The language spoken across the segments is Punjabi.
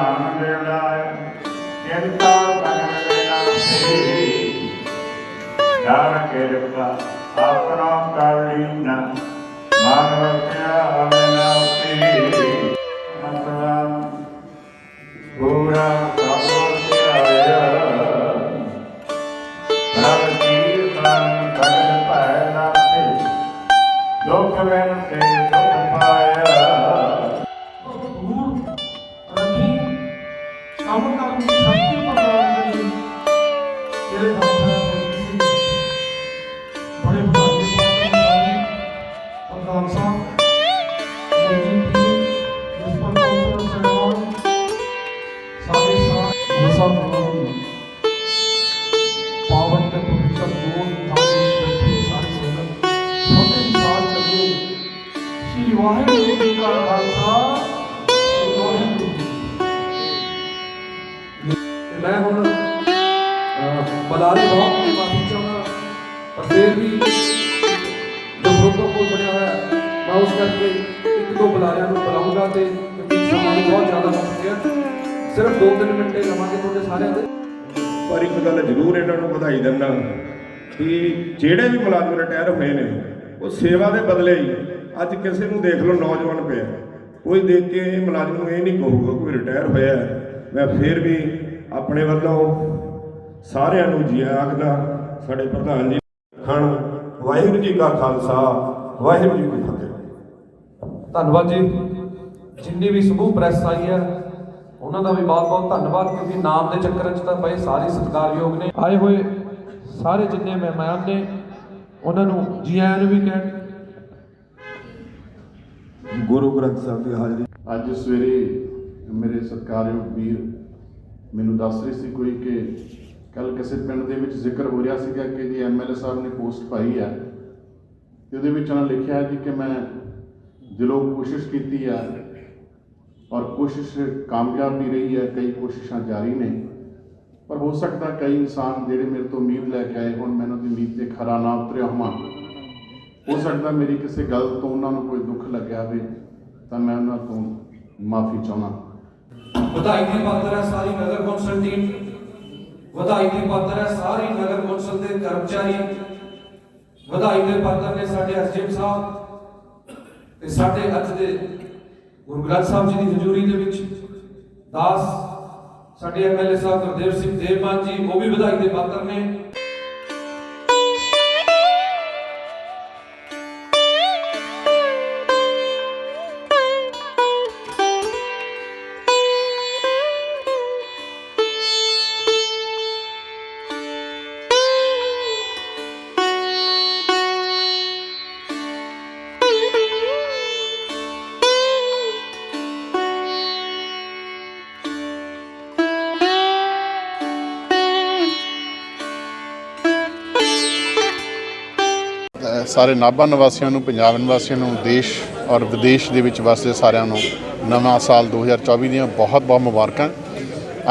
ਪ੍ਰਧਾਨ ਦੇਵਰਾਏ ਚਿੰਤਾ ਕਰਨ ਵੇਲਾ ਸੇ ਦਾਨ ਕਿਰਪਾ ਆਪਣਾ ਕਰ ਲੀਨਾ ਮਾਨਵ ਤੇ ਪਵਿੱਤਰ ਜੋਨ ਦਾ ਬੈਠੀ ਸਾਰੀ ਸੰਗਤ ਛੋਟੇ ਵਿਚਾਰ ਕਰੀਏ ਸ਼੍ਰੀ ਵਾਹਿਗੁਰੂ ਜੀ ਕਾ ਖਾਲਸਾ ਸ਼੍ਰੀ ਵਾਹਿਗੁਰੂ ਜੀ ਕੀ ਤੇ ਮੈਂ ਹੁਣ ਬਲਾਰੇ ਬਹੁਤ ਦੀ ਮਾਫੀ ਚਾਹੁੰਦਾ ਪਰ ਫਿਰ ਵੀ ਜੋ ਪ੍ਰੋਟੋਕੋਲ ਬਣਿਆ ਹੋਇਆ, ਮੈਂ ਉਸ ਕਰਕੇ ਇੱਕ ਦੋ ਬੁਲਾਰਿਆਂ ਨੂੰ ਬੁਲਾਉਂਗਾ ਤੇ ਕਿਉਂਕਿ ਸਮਾਂ ਬਹੁਤ ਜ਼ਿਆਦਾ ਹੋ ਚੁੱਕਿਆ। ਸਿਰਫ 2-3 ਮਿੰਟ ਲਵਾਂਗੇ ਤੁਹਾਡੇ ਸਾਰਿਆਂ ਦੇ। ਪਰ ਇੱਕ ਗੱਲ ਜ਼ਰੂਰ ਇਹਨਾਂ ਨੂੰ ਵਧਾਈ ਦਿੰਦਾ ਕਿ ਜਿਹੜੇ ਵੀ ਮੁਲਾਜ਼ਮ ਰਿਟਾਇਰ ਹੋਏ ਨੇ, ਉਹ ਸੇਵਾ ਦੇ ਬਦਲੇ ਹੀ ਅੱਜ ਕਿਸੇ ਨੂੰ ਦੇਖ ਲਓ ਨੌਜਵਾਨ ਪਿਆ। ਕੋਈ ਦੇਖ ਕੇ ਇਹ ਮੁਲਾਜ਼ਮ ਨੂੰ ਇਹ ਨਹੀਂ ਕਹੂਗਾ ਕੋਈ ਰਿਟਾਇਰ ਹੋਇਆ ਮੈਂ ਫੇਰ ਵੀ ਆਪਣੇ ਵੱਲੋਂ ਸਾਰਿਆਂ ਨੂੰ ਜੀ ਆਖਦਾ ਸਾਡੇ ਪ੍ਰਧਾਨ ਜੀ ਖਣ ਵਾਹਿਗੁਰੂ ਜੀ ਕਾ ਖਾਲਸਾ ਵਾਹਿਗੁਰੂ ਜੀ ਕੀ ਫਤਿਹ। ਧੰਨਵਾਦ ਜੀ। ਜਿੰਨੀ ਵੀ ਸਮੂਹ ਪ੍ਰੈਸ ਆਈ ਹੈ ਉਹਨਾਂ ਦਾ ਵੀ ਬਹੁਤ ਬਹੁਤ ਧੰਨਵਾਦ ਕਿਉਂਕਿ ਨਾਮ ਦੇ ਚੱਕਰ 'ਚ ਤਾਂ ਬਈ ਸਾਰੇ ਸਤਿਕਾਰਯੋਗ ਨੇ। ਆਏ ਹੋਏ ਸਾਰੇ ਜਿੰਨੇ ਮਹਿਮਾਨ ਨੇ ਉਹਨਾਂ ਨੂੰ ਜੀ ਆਇਆਂ ਨੂੰ ਵੀ ਕਹਿਣ। ਗੁਰੂ ਗ੍ਰੰਥ ਸਾਹਿਬ ਦੀ ਹਾਜ਼ਰੀ। ਅੱਜ ਸਵੇਰੇ ਮੇਰੇ ਸਤਿਕਾਰਯੋਗ ਵੀਰ ਮੈਨੂੰ ਦੱਸ ਰਹੀ ਸੀ ਕੋਈ ਕਿ ਕੱਲ ਕਿਸੇ ਪਿੰਡ ਦੇ ਵਿੱਚ ਜ਼ਿਕਰ ਹੋ ਰਿਹਾ ਸੀਗਾ ਕਿ ਜੀ ਐਮਐਲਏ ਸਾਹਿਬ ਨੇ ਪੋਸਟ ਪਾਈ ਹੈ ਤੇ ਉਹਦੇ ਵਿੱਚ ਉਹਨਾਂ ਲਿਖਿਆ ਜੀ ਕਿ ਮੈਂ ਦਿਲੋਂ ਕੋਸ਼ਿਸ਼ ਕੀਤੀ ਆ ਔਰ ਕੋਸ਼ਿਸ਼ ਕਾਮਯਾਬ ਵੀ ਰਹੀ ਹੈ ਕਈ ਕੋਸ਼ਿਸ਼ਾਂ ਜਾਰੀ ਨੇ। ਪਰ ਹੋ ਸਕਦਾ ਕਈ ਇਨਸਾਨ ਜਿਹੜੇ ਮੇਰੇ ਤੋਂ ਉਮੀਦ ਲੈ ਕੇ ਆਏ ਹੁਣ, ਮੈਨੂੰ ਦੀ ਉਮੀਦ ਤੇ ਖਰਾ ਨਾ ਉਤਰਿਆ ਹੋਵਾਂ। ਹੋ ਸਕਦਾ ਮੇਰੀ ਕਿਸੇ ਗੱਲ ਤੋਂ ਉਹਨਾਂ ਨੂੰ ਕੋਈ ਦੁੱਖ ਲੱਗਿਆ ਹੋਵੇ, ਤਾਂ ਮੈਂ ਉਹਨਾਂ ਤੋਂ ਮਾਫੀ ਚਾਹੁੰਦਾ। ਵਧਾਈ ਦੇ ਪਾਤਰ ਹੈ ਸਾਰੀ ਨਗਰ ਕੌਂਸਲ ਟੀਮ ਵਧਾਈ ਦੇ ਪਾਤਰ ਹੈ, ਸਾਰੀ ਨਗਰ ਕੌਂਸਲ ਦੇ ਕਰਮਚਾਰੀ। ਵਧਾਈ ਦੇ ਪਾਤਰ ਨੇ ਸਾਡੇ ਐਸਜੀਐਮ ਸਾਹਿਬ ਤੇ ਸਾਡੇ ਅੱਜ ਦੇ ਗੁਰੂ ਗ੍ਰੰਥ ਸਾਹਿਬ ਜੀ ਦੀ ਹਜ਼ੂਰੀ ਦੇ ਵਿੱਚ ਦਾਸ ਸਾਡੇ ਐਮਐਲਏ ਸਾਹਿਬ ਗੁਰਦੇਵ ਸਿੰਘ ਦੇਵਮਾਨ ਜੀ, ਉਹ ਵੀ ਵਧਾਈ ਦੇ ਪਾਤਰ ਨੇ। ਸਾਰੇ ਨਾਭਾ ਨਿਵਾਸੀਆਂ ਨੂੰ ਪੰਜਾਬ ਨਿਵਾਸੀਆਂ ਨੂੰ ਦੇਸ਼ ਔਰ ਵਿਦੇਸ਼ ਦੇ ਵਿੱਚ ਵਸਦੇ ਸਾਰਿਆਂ ਨੂੰ ਨਵਾਂ ਸਾਲ 2024 ਦੀਆਂ ਬਹੁਤ-ਬਹੁਤ ਮੁਬਾਰਕਾਂ।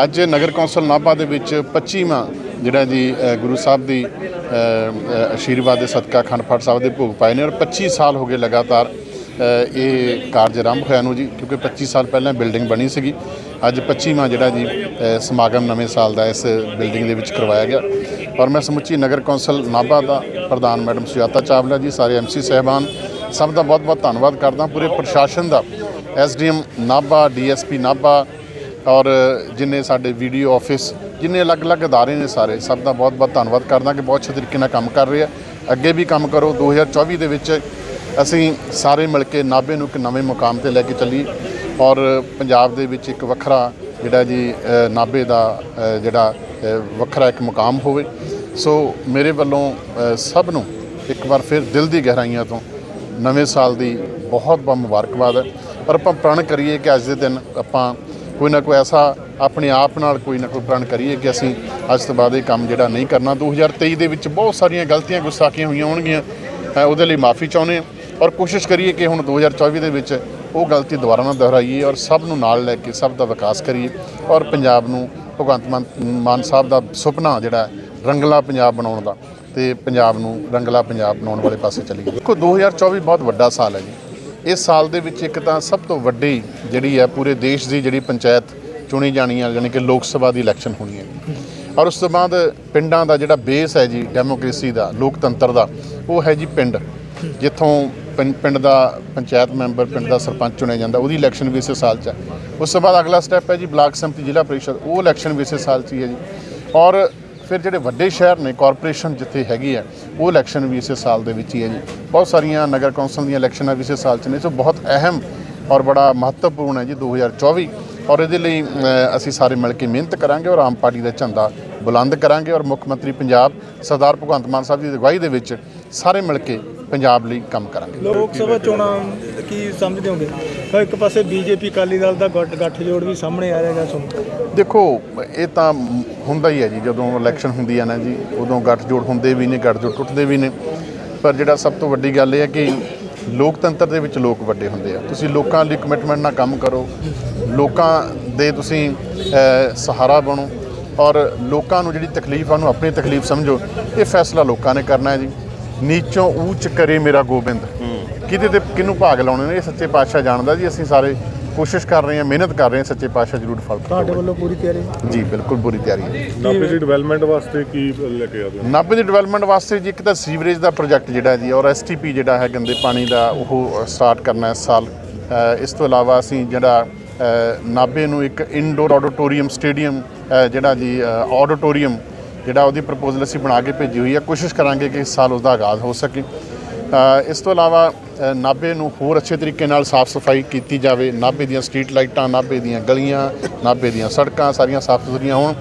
ਅੱਜ ਨਗਰ ਕੌਂਸਲ ਨਾਭਾ ਦੇ ਵਿੱਚ 25ਵਾਂ ਜਿਹੜਾ ਜੀ ਗੁਰੂ ਸਾਹਿਬ ਦੀ ਅ, ਆਸ਼ੀਰਵਾਦ ਦੇ ਸਦਕਾ ਅਖੰਡ ਪਾਠ ਸਾਹਿਬ ਦੇ ਭੋਗ ਪਾਏ ਨੇ ਔਰ 25 ਸਾਲ ਹੋ ਗਏ ਲਗਾਤਾਰ ਇਹ ਕਾਰਜ ਆਰੰਭ ਹੋਇਆ ਨੂੰ ਜੀ ਕਿਉਂਕਿ 25 ਸਾਲ ਪਹਿਲਾਂ ਬਿਲਡਿੰਗ ਬਣੀ ਸੀਗੀ। ਅੱਜ 25ਵਾਂ ਜਿਹੜਾ ਜੀ ਸਮਾਗਮ ਨਵੇਂ ਸਾਲ ਦਾ ਇਸ ਬਿਲਡਿੰਗ ਦੇ ਵਿੱਚ ਕਰਵਾਇਆ ਗਿਆ। ਔਰ ਮੈਂ ਸਮੁੱਚੀ ਨਗਰ ਕੌਂਸਲ ਨਾਭਾ ਦਾ ਪ੍ਰਧਾਨ ਮੈਡਮ ਸੁਜਾਤਾ ਚਾਵਲਾ ਜੀ, ਸਾਰੇ ਐਮਸੀ ਸਹਿਬਾਨ, ਸਭ ਦਾ ਬਹੁਤ-ਬਹੁਤ ਧੰਨਵਾਦ ਕਰਦਾ। ਪੂਰੇ ਪ੍ਰਸ਼ਾਸਨ ਦਾ, ਐਸਡੀਐਮ ਨਾਭਾ, ਡੀਐਸਪੀ ਨਾਭਾ ਔਰ ਜਿੰਨੇ ਸਾਡੇ ਵੀਡੀਓ ਆਫਿਸ, ਜਿੰਨੇ ਅਲੱਗ-ਅਲੱਗ ਅਦਾਰੇ ਨੇ ਸਾਰੇ, ਸਭ ਦਾ ਬਹੁਤ-ਬਹੁਤ ਧੰਨਵਾਦ ਕਰਦਾ ਕਿ ਬਹੁਤ ਅੱਛੇ ਤਰੀਕੇ ਨਾਲ ਕੰਮ ਕਰ ਰਹੇ ਆ। ਅੱਗੇ ਵੀ ਕੰਮ ਕਰੋ। 2024 ਦੇ ਵਿੱਚ ਅਸੀਂ ਸਾਰੇ ਮਿਲ ਕੇ ਨਾਭੇ ਨੂੰ ਇੱਕ ਨਵੇਂ ਮੁਕਾਮ ਤੇ ਲੈ ਕੇ ਚੱਲੀ ਔਰ ਪੰਜਾਬ ਦੇ ਵਿੱਚ ਇੱਕ ਵੱਖਰਾ ਜਿਹੜਾ ਜੀ ਨਾਭੇ ਦਾ ਜਿਹੜਾ ਵੱਖਰਾ ਇੱਕ ਮੁਕਾਮ ਹੋਵੇ। ਸੋ ਮੇਰੇ ਵੱਲੋਂ ਸਭ ਨੂੰ ਇੱਕ ਵਾਰ ਫਿਰ ਦਿਲ ਦੀ ਗਹਿਰਾਈਆਂ ਤੋਂ ਨਵੇਂ ਸਾਲ ਦੀ ਬਹੁਤ ਬਹੁਤ ਮੁਬਾਰਕਬਾਦ ਹੈ। ਪਰ ਆਪਾਂ ਪ੍ਰਣ ਕਰੀਏ ਕਿ ਅੱਜ ਦੇ ਦਿਨ ਆਪਾਂ ਕੋਈ ਨਾ ਕੋਈ ਐਸਾ ਆਪਣੇ ਆਪ ਨਾਲ ਕੋਈ ਨਾ ਕੋਈ ਪ੍ਰਣ ਕਰੀਏ ਕਿ ਅਸੀਂ ਅੱਜ ਤੋਂ ਬਾਅਦ ਇਹ ਕੰਮ ਜਿਹੜਾ ਨਹੀਂ ਕਰਨਾ। 2023 ਦੇ ਵਿੱਚ ਬਹੁਤ ਸਾਰੀਆਂ ਗਲਤੀਆਂ, ਗੁੱਸਾਖੀਆਂ ਹੋਈਆਂ ਹੋਣਗੀਆਂ। ਉਹਦੇ ਲਈ ਮਾਫੀ ਚਾਹੁੰਦੇ ਹਾਂ। ਔਰ ਕੋਸ਼ਿਸ਼ ਕਰੀਏ ਕਿ ਹੁਣ 2024 ਦੇ ਵਿੱਚ ਉਹ ਗਲਤੀ ਦੁਬਾਰਾ ਨਾ ਦੁਹਰਾਈਏ ਔਰ ਸਭ ਨੂੰ ਨਾਲ ਲੈ ਕੇ ਸਭ ਦਾ ਵਿਕਾਸ ਕਰੀਏ। ਔਰ ਪੰਜਾਬ ਨੂੰ ਭਗਵੰਤ ਮਾਨ ਮਾਨ ਸਾਹਿਬ ਦਾ ਸੁਪਨਾ ਜਿਹੜਾ ਹੈ, ਰੰਗਲਾ ਪੰਜਾਬ ਬਣਾਉਣ ਦਾ ਤੇ ਪੰਜਾਬ ਨੂੰ ਰੰਗਲਾ ਪੰਜਾਬ ਬਣਾਉਣ ਵਾਲੇ ਪਾਸੇ ਚਲੀ ਗਈ। ਦੇਖੋ 2024 ਬਹੁਤ ਵੱਡਾ ਸਾਲ ਹੈ ਜੀ। ਇਸ ਸਾਲ ਦੇ ਵਿੱਚ ਇੱਕ ਤਾਂ ਸਭ ਤੋਂ ਵੱਡੀ ਜਿਹੜੀ ਹੈ ਪੂਰੇ ਦੇਸ਼ ਦੀ ਜਿਹੜੀ ਪੰਚਾਇਤ ਚੁਣੀ ਜਾਣੀ ਹੈ ਯਾਨੀ ਕਿ ਲੋਕ ਸਭਾ ਦੀ ਇਲੈਕਸ਼ਨ ਹੋਣੀ ਹੈ। ਔਰ ਉਸ ਤੋਂ ਬਾਅਦ ਪਿੰਡਾਂ ਦਾ ਜਿਹੜਾ ਬੇਸ ਹੈ ਜੀ ਡੈਮੋਕ੍ਰੇਸੀ ਦਾ ਲੋਕਤੰਤਰ ਦਾ ਉਹ ਹੈ ਜੀ ਪਿੰਡ। ਜਿੱਥੋਂ ਪਿੰ- ਪਿੰਡ ਦਾ ਪੰਚਾਇਤ ਮੈਂਬਰ ਪਿੰਡ ਦਾ ਸਰਪੰਚ ਚੁਣਿਆ ਜਾਂਦਾ ਉਹਦੀ ਇਲੈਕਸ਼ਨ ਵੀ ਇਸੇ ਸਾਲ 'ਚ ਹੈ। ਉਸ ਤੋਂ ਬਾਅਦ ਅਗਲਾ ਸਟੈਪ ਹੈ ਜੀ ਬਲਾਕ ਸੰਮਤੀ ਜ਼ਿਲ੍ਹਾ ਪਰਿਸ਼ਦ ਉਹ ਇਲੈਕਸ਼ਨ ਵੀ ਇਸੇ ਸਾਲ 'ਚ ਹੀ ਹੈ ਜੀ। ਔਰ ਫਿਰ ਜਿਹੜੇ ਵੱਡੇ ਸ਼ਹਿਰ ਨੇ ਕਾਰਪੋਰੇਸ਼ਨ ਜਿੱਥੇ ਹੈਗੀ ਹੈ ਉਹ ਇਲੈਕਸ਼ਨ ਵੀ ਇਸੇ ਸਾਲ ਦੇ ਵਿੱਚ ਹੀ ਹੈ ਜੀ। ਬਹੁਤ ਸਾਰੀਆਂ ਨਗਰ ਕੌਂਸਲ ਦੀਆਂ ਇਲੈਕਸ਼ਨਾਂ ਵੀ ਇਸੇ ਸਾਲ 'ਚ ਨੇ ਸੋ ਬਹੁਤ ਅਹਿਮ ਔਰ ਬੜਾ ਮਹੱਤਵਪੂਰਨ ਹੈ ਜੀ 2024 ਔਰ ਇਹਦੇ ਲਈ ਅ, ਅਸੀਂ ਸਾਰੇ ਮਿਲ ਕੇ ਮਿਹਨਤ ਕਰਾਂਗੇ ਔਰ ਆਮ ਪਾਰਟੀ ਦਾ ਝੰਡਾ ਬੁਲੰਦ ਕਰਾਂਗੇ। ਔਰ ਮੁੱਖ ਮੰਤਰੀ ਪੰਜਾਬ ਸਰਦਾਰ ਭਗਵੰਤ ਮਾਨ ਸਾਹਿਬ ਦੀ ਅਗਵਾਈ ਦੇ ਵਿੱਚ ਸਾਰੇ ਮਿਲ ਕੇ ਪੰਜਾਬ ਲਈ ਕੰਮ ਕਰਾਂਗੇ। ਲੋਕ ਸਭਾ ਚੋਣਾਂ ਕੀ ਸਮਝਦੇ ਹੋਗੇ? ਤਾਂ ਇੱਕ ਪਾਸੇ ਬੀਜੇਪੀ ਅਕਾਲੀ ਦਲ ਦਾ ਗੱਠ ਗੱਠਜੋੜ ਵੀ ਸਾਹਮਣੇ ਆ ਰਿਹਾਗਾ ਸੁਣ। ਦੇਖੋ ਇਹ ਤਾਂ ਹੁੰਦਾ ਹੀ ਹੈ ਜੀ ਜਦੋਂ ਇਲੈਕਸ਼ਨ ਹੁੰਦੀ ਹੈ ਨਾ ਜੀ ਉਦੋਂ ਗੱਠਜੋੜ ਹੁੰਦੇ ਵੀ ਨੇ ਗੱਠਜੋੜ ਟੁੱਟਦੇ ਵੀ ਨੇ। ਪਰ ਜਿਹੜਾ ਸਭ ਤੋਂ ਵੱਡੀ ਗੱਲ ਇਹ ਹੈ ਕਿ ਲੋਕਤੰਤਰ ਦੇ ਵਿੱਚ ਲੋਕ ਵੱਡੇ ਹੁੰਦੇ ਆ। ਤੁਸੀਂ ਲੋਕਾਂ ਲਈ ਕਮਿਟਮੈਂਟ ਨਾਲ ਕੰਮ ਕਰੋ। ਲੋਕਾਂ ਦੇ ਤੁਸੀਂ ਸਹਾਰਾ ਬਣੋ। ਔਰ ਲੋਕਾਂ ਨੂੰ ਜਿਹੜੀ ਤਕਲੀਫ ਆ ਉਹਨੂੰ ਆਪਣੀ ਤਕਲੀਫ ਸਮਝੋ। ਇਹ ਫੈਸਲਾ ਲੋਕਾਂ ਨੇ ਕਰਨਾ ਹੈ ਜੀ। ਨੀਚੋਂ ਉੱਚ ਕਰੇ ਮੇਰਾ ਗੋਬਿੰਦ। ਕਿਤੇ ਤੇ ਕਿਹਨੂੰ ਭਾਗ ਲਾਉਣੇ ਨੇ? ਇਹ ਸੱਚੇ ਪਾਤਸ਼ਾਹ ਜਾਣਦਾ ਜੀ ਅਸੀਂ ਸਾਰੇ ਕੋਸ਼ਿਸ਼ ਕਰ ਰਹੇ ਹਾਂ ਮਿਹਨਤ ਕਰ ਰਹੇ ਹਾਂ ਸੱਚੇ ਪਾਤਸ਼ਾਹ ਜ਼ਰੂਰ ਫਲ ਤੁਹਾਡੇ ਵੱਲੋਂ ਪੂਰੀ ਤਿਆਰੀ? ਜੀ ਬਿਲਕੁਲ ਪੂਰੀ ਤਿਆਰੀ ਹੈ। ਨਾਭੇ ਦੀ ਡਿਵੈਲਪਮੈਂਟ ਵਾਸਤੇ ਕੀ ਲੈ ਕੇ ਆਦੇ ਹੋ? ਨਾਭੇ ਦੀ ਡਿਵੈਲਪਮੈਂਟ ਵਾਸਤੇ ਜੀ ਇੱਕ ਤਾਂ ਸੀਵਰੇਜ ਦਾ ਪ੍ਰੋਜੈਕਟ ਜਿਹੜਾ ਜੀ ਔਰ ਐਸਟੀਪੀ ਜਿਹੜਾ ਹੈ ਗੰਦੇ ਪਾਣੀ ਦਾ ਉਹ ਸਟਾਰਟ ਕਰਨਾ ਇਸ ਸਾਲ। ਇਸ ਤੋਂ ਇਲਾਵਾ ਅਸੀਂ ਜਿਹੜਾ ਨਾਭੇ ਨੂੰ ਇੱਕ ਇਨਡੋਰ ਆਡੀਟੋਰੀਅਮ ਸਟੇਡੀਅਮ ਜਿਹੜਾ ਜੀ ਆਡੀਟੋਰੀਅਮ ਜਿਹੜਾ ਉਹਦੀ ਪ੍ਰਪੋਜ਼ਲ ਅਸੀਂ ਬਣਾ ਕੇ ਭੇਜੀ ਹੋਈ ਹੈ ਕੋਸ਼ਿਸ਼ ਕਰਾਂਗੇ ਕਿ ਇਸ ਸਾਲ ਉਸ ਦਾ ਆਗਾਜ਼ ਹੋ ਸਕੇ। ਇਸ ਤੋਂ ਇਲਾਵਾ ਅ, ਨਾਭੇ ਨੂੰ ਹੋਰ ਅੱਛੇ ਤਰੀਕੇ ਨਾਲ ਸਾਫ਼ ਸਫ਼ਾਈ ਕੀਤੀ ਜਾਵੇ। ਨਾਭੇ ਦੀਆਂ ਸਟਰੀਟ ਲਾਈਟਾਂ ਨਾਭੇ ਦੀਆਂ ਗਲੀਆਂ ਨਾਭੇ ਦੀਆਂ ਸੜਕਾਂ ਸਾਰੀਆਂ ਸਾਫ਼ ਸੁਥਰੀਆਂ ਹੋਣ।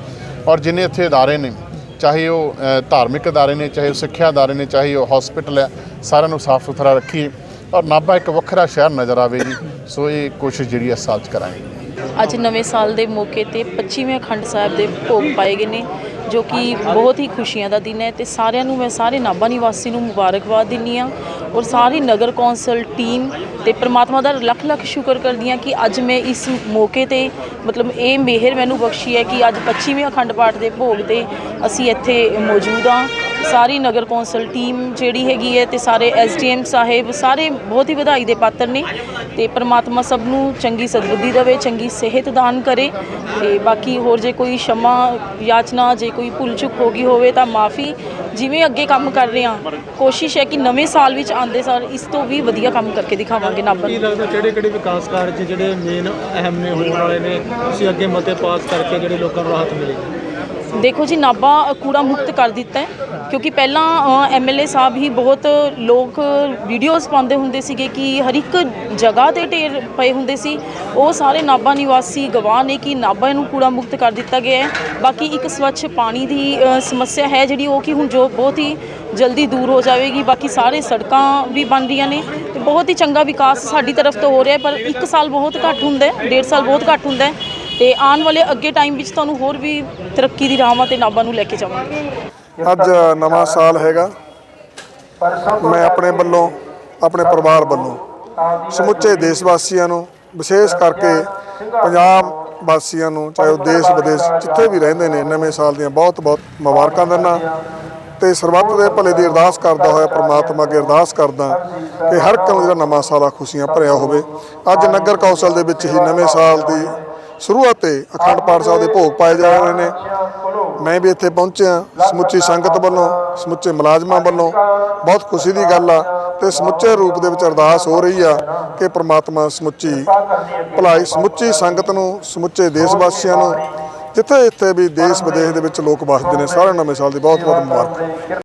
ਔਰ ਜਿੰਨੇ ਇੱਥੇ ਅਦਾਰੇ ਨੇ ਚਾਹੇ ਉਹ ਧਾਰਮਿਕ ਅਦਾਰੇ ਨੇ ਚਾਹੇ ਉਹ ਸਿੱਖਿਆ ਅਦਾਰੇ ਨੇ ਚਾਹੇ ਉਹ ਹਸਪੀਟਲ ਹੈ ਸਾਰਿਆਂ ਨੂੰ ਸਾਫ਼ ਸੁਥਰਾ ਰੱਖੀਏ। ਔਰ ਨਾਭਾ ਇੱਕ ਵੱਖਰਾ ਸ਼ਹਿਰ ਨਜ਼ਰ ਆਵੇ ਜੀ। ਸੋ ਇਹ ਕੋਸ਼ਿਸ਼ ਜਿਹੜੀ ਇਸ ਸਾਲ 'ਚ ਕਰਾਂਗੇ। ਅੱਜ ਨਵੇਂ ਸਾਲ ਦੇ ਮੌਕੇ ਤੇ 25ਵੇਂ ਅਖੰਡ ਸਾਹਿਬ ਦੇ ਭੋਗ ਪਾਏ ਗਏ ਨੇ, ਜੋ ਕਿ ਬਹੁਤ ਹੀ ਖੁਸ਼ੀਆਂ ਦਾ ਦਿਨ ਹੈ ਤੇ ਸਾਰਿਆਂ ਨੂੰ ਮੈਂ ਸਾਰੇ ਨਾਭਾ ਨਿਵਾਸੀ ਨੂੰ ਮੁਬਾਰਕਬਾਦ ਦਿੰਨੀ ਆ ਔਰ ਸਾਰੀ ਨਗਰ ਕੌਂਸਲ ਟੀਮ ਤੇ ਪ੍ਰਮਾਤਮਾ ਦਾ ਲੱਖ ਲੱਖ ਸ਼ੁਕਰ ਕਰਦੀ ਹਾਂ ਕਿ ਅੱਜ ਮੈਂ ਇਸ ਮੌਕੇ ਤੇ ਮਤਲਬ ਇਹ ਮਿਹਰ ਮੈਨੂੰ ਬਖਸ਼ੀ ਹੈ ਕਿ ਅੱਜ 25ਵੇਂ ਅਖੰਡ ਪਾਠ ਦੇ ਭੋਗ ਤੇ ਅਸੀਂ ਇੱਥੇ ਮੌਜੂਦ ਹਾਂ। ਸਾਰੀ ਨਗਰ ਕੌਂਸਲ ਟੀਮ ਜਿਹੜੀ ਹੈਗੀ ਹੈ ਤੇ ਸਾਰੇ ਐਸਡੀਐਮ ਸਾਹਿਬ, ਸਾਰੇ ਬਹੁਤ ਹੀ ਵਧਾਈ ਦੇ ਪਾਤਰ ਨੇ ਤੇ ਪ੍ਰਮਾਤਮਾ ਸਭ ਨੂੰ ਚੰਗੀ ਸਦਬੁੱਧੀ ਦੇਵੇ, ਚੰਗੀ ਸਿਹਤ ਦਾਨ ਕਰੇ ਤੇ ਬਾਕੀ ਹੋਰ ਜੇ ਕੋਈ ਸ਼ਮਾ ਯਾਚਨਾ, ਜੇ ਕੋਈ ਭੁੱਲ ਚੁੱਕ ਹੋ ਗਈ ਹੋਵੇ ਤਾਂ ਮਾਫੀ, ਜਿਵੇਂ ਅੱਗੇ ਕੰਮ ਕਰ ਰਹੇ ਹਾਂ, ਕੋਸ਼ਿਸ਼ ਹੈ ਕਿ ਨਵੇਂ ਸਾਲ ਵਿੱਚ ਆਉਂਦੇ ਸਾਲ ਇਸ ਤੋਂ ਵੀ ਵਧੀਆ ਕੰਮ ਕਰਕੇ ਦਿਖਾਵਾਂਗੇ ਨਾਭਾ ਕੀ ਲੱਗਦਾ ਕਿਹੜੇ ਕਿਹੜੇ ਵਿਕਾਸ ਕਾਰਜ ਜਿਹੜੇ ਮੇਨ ਅਹਿਮ ਨੇ, ਹੋਣ ਵਾਲੇ ਨੇ, ਤੁਸੀਂ ਅੱਗੇ ਮਤੇ ਪਾਸ ਕਰਕੇ ਜਿਹੜੇ ਲੋਕਾਂ ਨੂੰ ਰਾਹਤ ਮਿਲੇਗੀ? ਦੇਖੋ ਜੀ, ਨਾਭਾ ਕੂੜਾ ਮੁਕਤ ਕਰ ਦਿੱਤਾ ਹੈ, ਕਿਉਂਕਿ ਪਹਿਲਾਂ ਐਮਐਲਏ ਸਾਹਿਬ ਹੀ ਬਹੁਤ ਲੋਕ ਵੀਡੀਓਜ਼ ਪਾਉਂਦੇ ਹੁੰਦੇ ਸੀਗੇ ਕਿ ਹਰ ਇੱਕ ਜਗ੍ਹਾ ਤੇ ਢੇਰ ਪਏ ਹੁੰਦੇ ਸੀ। ਉਹ ਸਾਰੇ ਨਾਭਾ ਨਿਵਾਸੀ ਗਵਾਹ ਨੇ ਕਿ ਨਾਭਾ ਨੂੰ ਕੂੜਾ ਮੁਕਤ ਕਰ ਦਿੱਤਾ ਗਿਆ ਹੈ। ਬਾਕੀ ਇੱਕ ਸਵੱਛ ਪਾਣੀ ਦੀ ਸਮੱਸਿਆ ਹੈ ਜਿਹੜੀ, ਉਹ ਕਿ ਹੁਣ ਜੋ ਬਹੁਤ ਹੀ ਜਲਦੀ ਦੂਰ ਹੋ ਜਾਵੇਗੀ। ਬਾਕੀ ਸਾਰੇ ਸੜਕਾਂ ਵੀ ਬਣ ਰਹੀਆਂ ਨੇ। ਤੇ ਬਹੁਤ ਹੀ ਚੰਗਾ ਵਿਕਾਸ ਸਾਡੀ ਤਰਫ ਤੋਂ ਹੋ ਰਿਹਾ ਪਰ ਇੱਕ ਸਾਲ ਬਹੁਤ ਘੱਟ ਹੁੰਦਾ ਹੈ, ਡੇਢ ਸਾਲ ਬਹੁਤ ਘੱਟ ਹੁੰਦਾ ਹੈ। ਤੇ ਆਉਣ ਵਾਲੇ ਅੱਗੇ ਟਾਈਮ ਵਿੱਚ ਤੁਹਾਨੂੰ ਹੋਰ ਵੀ ਤਰੱਕੀ ਦੀ ਰਾਹਾਂ ਤੇ ਨਾਭਾ ਨੂੰ ਲੈ ਕੇ ਜਾਵਾਂਗੇ। ਅੱਜ ਨਵਾਂ ਸਾਲ ਹੈਗਾ। ਮੈਂ ਆਪਣੇ ਵੱਲੋਂ, ਆਪਣੇ ਪਰਿਵਾਰ ਵੱਲੋਂ, ਸਮੁੱਚੇ ਦੇਸ਼ ਵਾਸੀਆਂ ਨੂੰ, ਵਿਸ਼ੇਸ਼ ਕਰਕੇ ਪੰਜਾਬ ਵਾਸੀਆਂ ਨੂੰ, ਚਾਹੇ ਉਹ ਦੇਸ਼ ਵਿਦੇਸ਼ ਜਿੱਥੇ ਵੀ ਰਹਿੰਦੇ ਨੇ, ਨਵੇਂ ਸਾਲ ਦੀਆਂ ਬਹੁਤ ਬਹੁਤ ਮੁਬਾਰਕਾਂ ਦਿੰਦਾ। ਤੇ ਸਰਬੱਤ ਦੇ ਭਲੇ ਦੀ ਅਰਦਾਸ ਕਰਦਾ ਹੋਇਆ ਪ੍ਰਮਾਤਮਾ ਅੱਗੇ ਅਰਦਾਸ ਕਰਦਾ ਕਿ ਹਰ ਇੱਕ ਨੂੰ ਜਿਹੜਾ ਨਵਾਂ ਸਾਲ ਆ, ਖੁਸ਼ੀਆਂ ਭਰਿਆ ਹੋਵੇ। ਅੱਜ ਨਗਰ ਕੌਂਸਲ ਦੇ ਵਿੱਚ ਹੀ ਨਵੇਂ ਸਾਲ ਦੀ ਸ਼ੁਰੂਆਤ ਤੇ ਅਖੰਡ ਪਾਠ ਸਾਹਿਬ ਦੇ ਭੋਗ ਪਾਏ ਜਾ ਰਹੇ ਨੇ। ਮੈਂ ਵੀ ਇੱਥੇ ਪਹੁੰਚਿਆ, ਸਮੁੱਚੀ ਸੰਗਤ ਵੱਲੋਂ, ਸਮੁੱਚੇ ਮੁਲਾਜ਼ਮਾਂ ਵੱਲੋਂ। ਬਹੁਤ ਖੁਸ਼ੀ ਦੀ ਗੱਲ ਆ ਤੇ ਸਮੁੱਚੇ ਰੂਪ ਦੇ ਵਿੱਚ ਅਰਦਾਸ ਹੋ ਰਹੀ ਆ ਕਿ ਪ੍ਰਮਾਤਮਾ ਸਮੁੱਚੀ ਭਲਾਈ, ਸਮੁੱਚੀ ਸੰਗਤ ਨੂੰ, ਸਮੁੱਚੇ ਦੇਸ਼ ਵਾਸੀਆਂ ਨੂੰ ਜਿੱਥੇ ਜਿੱਥੇ ਵੀ ਦੇਸ਼ ਵਿਦੇਸ਼ ਦੇ ਵਿੱਚ ਲੋਕ ਵਸਦੇ ਨੇ, ਸਾਰਿਆਂ ਨੂੰ ਨਵੇਂ ਸਾਲ ਦੀ ਬਹੁਤ ਬਹੁਤ ਮੁਬਾਰਕ।